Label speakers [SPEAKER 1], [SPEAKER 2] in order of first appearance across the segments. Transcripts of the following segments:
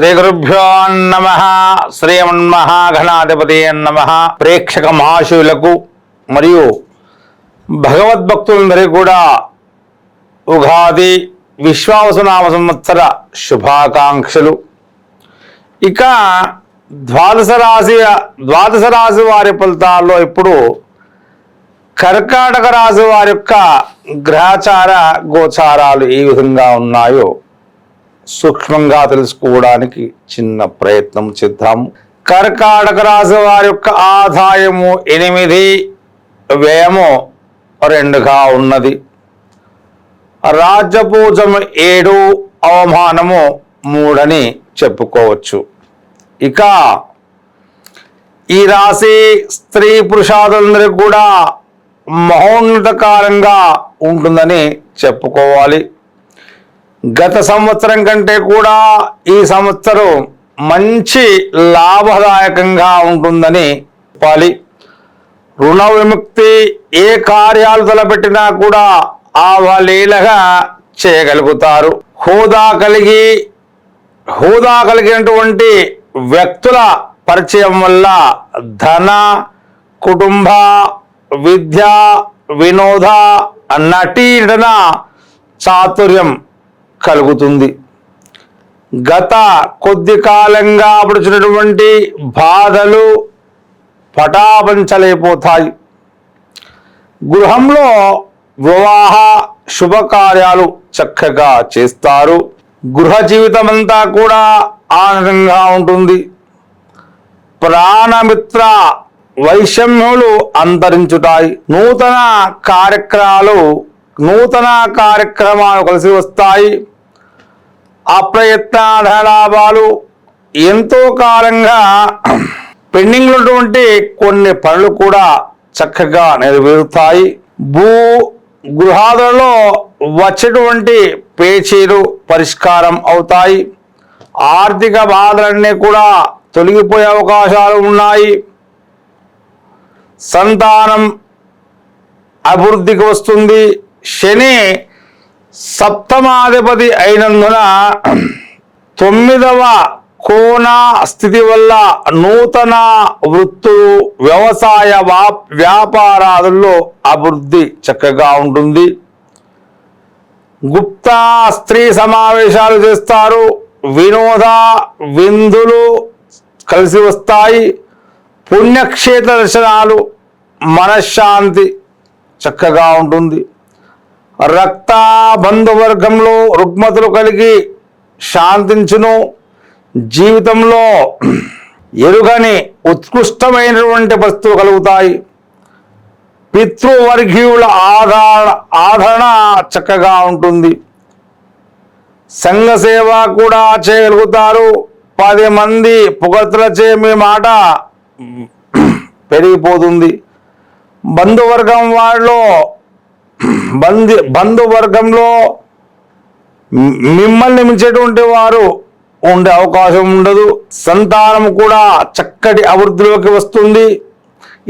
[SPEAKER 1] శ్రీ గురుభ్యో నమ. శ్రీమన్మహాఘనాధిపతి నమ. ప్రేక్షక మహాశివులకు మరియు భగవద్భక్తులందరికీ కూడా ఉగాది విశ్వావసనామ సంవత్సర శుభాకాంక్షలు. ఇక ద్వాదశ రాశి ద్వాదశ రాశి వారి ఫలితాల్లో ఇప్పుడు కర్కాటక రాశి వారి యొక్క గ్రహచార గోచారాలు ఏ విధంగా ఉన్నాయో సూక్ష్మంగా తెలుసుకోవడానికి చిన్న ప్రయత్నం చేద్దాము. కర్కాటక రాశి వారి యొక్క ఆదాయము ఎనిమిది వ్యయము రెండుగా ఉన్నది. రాజ్యపూజము ఏడు అవమానము మూడని చెప్పుకోవచ్చు. ఇక ఈ రాశి స్త్రీ పురుషాదులందరికీ కూడా మహోన్నతకాలంగా ఉంటుందని చెప్పుకోవాలి. గత సంవత్సరం కంటే కూడా ఈ సంవత్సరం మంచి లాభదాయకంగా ఉంటుందని చెప్పాలి. రుణ విముక్తి ఏ కార్యాలు తలపెట్టినా కూడా ఆవలీలగా చేయగలుగుతారు. హోదా కలిగి హోదా కలిగినటువంటి వ్యక్తుల పరిచయం వల్ల ధన కుటుంబ విద్య వినోద నటీనటన చాతుర్యం కలుగుతుంది. గత కొద్ది కాలంగా పడుచున్నటువంటి బాధలు పటాపంచలైపోతాయి. గృహంలో వివాహ శుభకార్యాలు చక్కగా చేస్తారు. గృహ జీవితం అంతా కూడా ఆనందంగా ఉంటుంది. ప్రాణమిత్ర వైషమ్యులు అంతరించుతాయి. నూతన కార్యక్రమాలు నూతన కార్యక్రమాలు కలిసి వస్తాయి. అప్రయత్నాధలాభాలు ఎంతో కాలంగా పెండింగ్లో ఉన్నటువంటి కొన్ని పనులు కూడా చక్కగా నెరవేరుతాయి. భూ గృహాదులలో వచ్చేటువంటి పేచీలు పరిష్కారం అవుతాయి. ఆర్థిక బాధలన్నీ కూడా తొలగిపోయే అవకాశాలు ఉన్నాయి. సంతానం అభివృద్ధికి వస్తుంది. శని సప్తమాధిపతి అయినందున తొమ్మిదవ కోణ స్థితి వల్ల నూతన వృత్తులు వ్యవసాయ వా- వ్యాపారాలలో అభివృద్ధి చక్కగా ఉంటుంది. గుప్తా స్త్రీ సమావేశాలు చేస్తారు. వినోద విందులు కలిసి వస్తాయి. పుణ్యక్షేత్ర దర్శనాలు మనశ్శాంతి చక్కగా ఉంటుంది. రక్త బంధువర్గంలో రుగ్మతులు కలిగి శాంతించును. జీవితంలో ఎరుగని ఉత్కృష్టమైనటువంటి వస్తువులు కలుగుతాయి. పితృవర్గీయుల ఆధార ఆదరణ చక్కగా ఉంటుంది. సంఘ సేవ కూడా చేయగలుగుతారు. పది మంది పొగడ్తలచే మీ మాట పెరిగిపోతుంది. బంధువర్గం వాళ్ళు బంధు బంధువర్గంలో మిమ్మల్ని మించేటువంటి వారు ఉండే అవకాశం ఉండదు. సంతానం కూడా చక్కటి అభివృద్ధిలోకి వస్తుంది.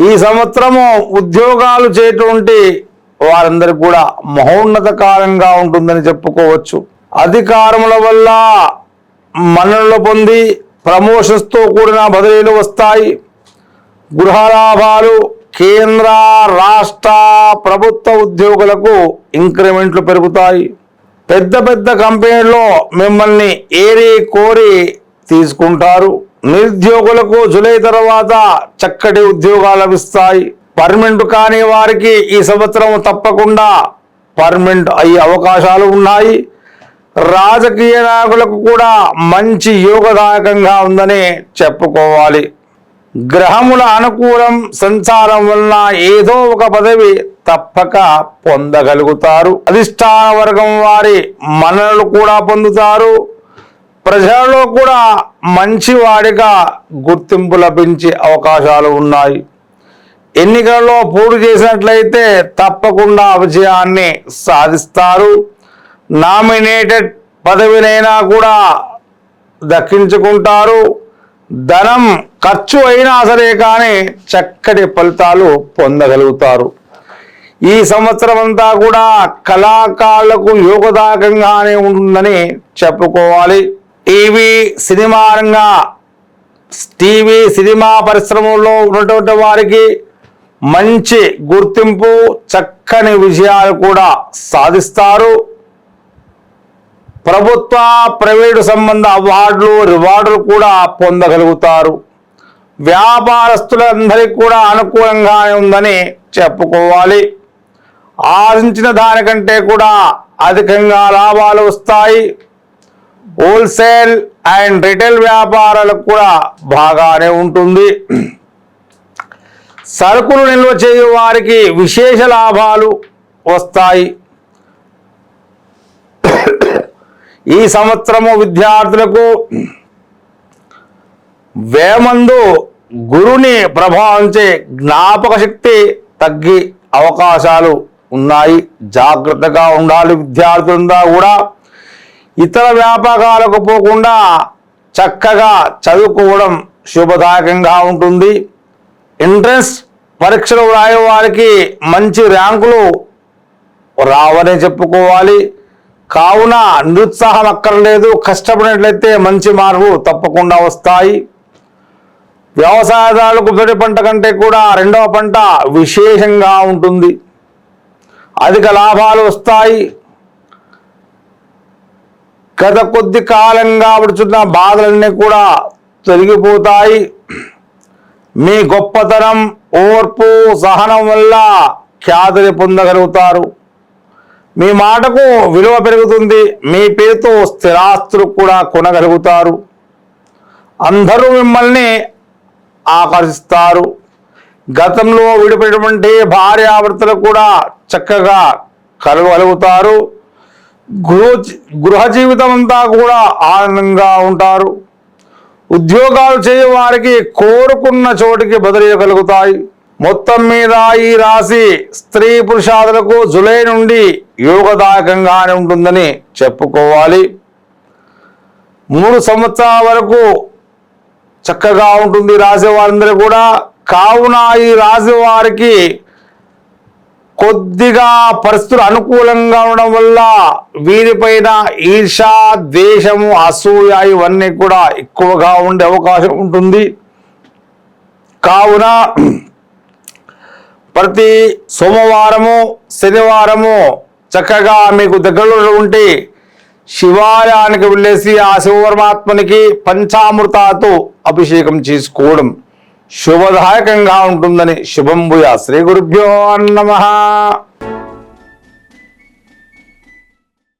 [SPEAKER 1] ఈ సంవత్సరము ఉద్యోగాలు చేయటువంటి వారందరికి కూడా మహోన్నత కాలంగా ఉంటుందని చెప్పుకోవచ్చు. అధికారముల వల్ల మన్ననలు పొంది ప్రమోషన్స్తో కూడిన బదిలీలు వస్తాయి. గృహ లాభాలు కేంద్ర రాష్ట్ర ప్రభుత్వ ఉద్యోగులకు ఇంక్రిమెంట్లు పెరుగుతాయి. పెద్ద పెద్ద కంపెనీల్లో మిమ్మల్ని ఏరి కోరి తీసుకుంటారు. నిరుద్యోగులకు జులై తర్వాత చక్కటి ఉద్యోగాలు లభిస్తాయి. పర్మనెంట్ కాని వారికి ఈ సంవత్సరం తప్పకుండా పర్మనెంట్ అయ్యే అవకాశాలు ఉన్నాయి. రాజకీయ నాయకులకు కూడా మంచి యోగదాయకంగా ఉందని చెప్పుకోవాలి. గ్రహముల అనుకూలం సంచారం వలన ఏదో ఒక పదవి తప్పక పొందగలుగుతారు. అధిష్టాన వర్గం వారి మన్ననలు కూడా పొందుతారు. ప్రజలలో కూడా మంచి వాడిగా గుర్తింపు లభించే అవకాశాలు ఉన్నాయి. ఎన్నికలలో పోటీ చేసినట్లయితే తప్పకుండా విజయాన్ని సాధిస్తారు. నామినేటెడ్ పదవినైనా కూడా దక్కించుకుంటారు. ధనం ఖర్చు అయినా సరే కానీ చక్కటి ఫలితాలు పొందగలుగుతారు. ఈ సంవత్సరం అంతా కూడా కళాకారులకు యోగదాయకంగానే ఉంటుందని చెప్పుకోవాలి. టీవీ సినిమా రంగా టీవీ సినిమా పరిశ్రమలో ఉన్నటువంటి వారికి మంచి గుర్తింపు చక్కని విజయాలు కూడా సాధిస్తారు. ప్రభుత్వ ప్రైవేటు సంబంధ అవార్డులు రివార్డులు కూడా పొందగలుగుతారు. వ్యాపారస్తులందరికీ కూడా అనుకూలంగానే ఉందని చెప్పుకోవాలి. ఆశించిన దానికంటే కూడా అధికంగా లాభాలు వస్తాయి. హోల్సేల్ అండ్ రిటైల్ వ్యాపారాలకు కూడా బాగానే ఉంటుంది. సరుకులు నిల్వ చేయు వారికి విశేష లాభాలు వస్తాయి. ఈ సంవత్సరము విద్యార్థులకు వేమందు గురుని ప్రభావించే జ్ఞాపక శక్తి తగ్గి అవకాశాలు ఉన్నాయి. జాగ్రత్తగా ఉండాలి విద్యార్థులంతా కూడా. ఇతర వ్యాపకాలకు పోకుండా చక్కగా చదువుకోవడం శుభదాయకంగా ఉంటుంది. ఎంట్రన్స్ పరీక్షలు వ్రాయే వారికి మంచి ర్యాంకులు రావనే చెప్పుకోవాలి. కావున నిరుత్సాహం అక్కర్లేదు. కష్టపడినట్లయితే మంచి మార్పులు తప్పకుండా వస్తాయి. వ్యవసాయదారులకు మొదటి పంట కంటే కూడా రెండవ పంట విశేషంగా ఉంటుంది. అధిక లాభాలు వస్తాయి. గత కొద్ది కాలంగా పడుచున్న బాధలన్నీ కూడా తొలగిపోతాయి. మీ గొప్పతనం ఓర్పు సహనం వల్ల ఖ్యాతిని పొందగలుగుతారు. మీ మాటకు విలువ పెరుగుతుంది. మీ పేరుతో స్థిరాస్తులు కూడా కొనగలుగుతారు. అందరూ మిమ్మల్ని ఆకర్షిస్తారు. గతంలో విడిపోయినటువంటి భార్యాభర్తలు కూడా చక్కగా కలగలుగుతారు. గృహ గృహ జీవితం అంతా కూడా ఆనందంగా ఉంటారు. ఉద్యోగాలు చేయే వారికి కోరుకున్న చోటికి బదిలీయగలుగుతాయి. మొత్తం మీద ఈ రాశి స్త్రీ పురుషాదులకు జులై నుండి యోగదాయకంగానే ఉంటుందని చెప్పుకోవాలి. మూడు సంవత్సరాల వరకు చక్కగా ఉంటుంది రాసే వారందరూ కూడా. కావున ఈ రాశి వారికి కొద్దిగా పరిస్థితులు అనుకూలంగా ఉండడం వల్ల వీరిపైన ఈర్ష ద్వేషము అసూయ ఇవన్నీ కూడా ఎక్కువగా ఉండే అవకాశం ఉంటుంది. కావున ప్రతి సోమవారము శనివారము చక్కగా మీకు దగ్గరలో ఉంటే శివాలయానికి వెళ్ళేసి ఆ శివపరమాత్మనికి పంచామృతాతో అభిషేకం చేసుకోవడం. శుభదాయకంగా ఉంటుందని శుభంభూయ శ్రీ గురుభ్యో నమ.